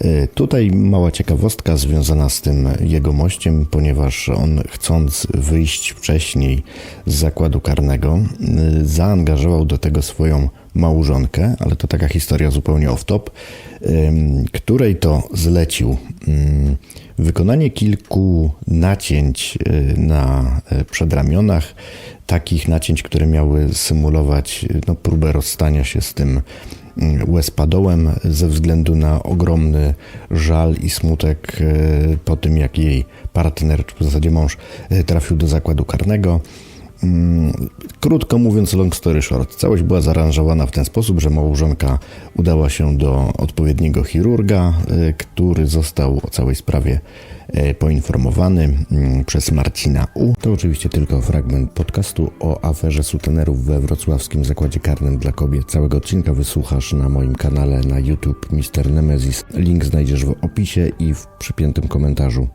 E, Tutaj mała ciekawostka związana z tym jego mościem, ponieważ on chcąc wyjść wcześniej z zakładu karnego, y, zaangażował do tego swoją małżonkę, ale to taka historia zupełnie off-top, której to zlecił ym, wykonanie kilku nacięć y, na przedramionach, takich nacięć, które miały symulować no, próbę rozstania się z tym łezpadołem ze względu na ogromny żal i smutek y, po tym, jak jej partner, czy w zasadzie mąż, y, trafił do zakładu karnego. Mm, Krótko mówiąc, long story short, całość była zaaranżowana w ten sposób, że małżonka udała się do odpowiedniego chirurga, y, który został o całej sprawie y, poinformowany mm, przez Marcina U. To oczywiście tylko fragment podcastu o aferze sutenerów we wrocławskim zakładzie karnym dla kobiet. Całego odcinka wysłuchasz na moim kanale na YouTube Mr. Nemesis. Link znajdziesz w opisie i w przypiętym komentarzu.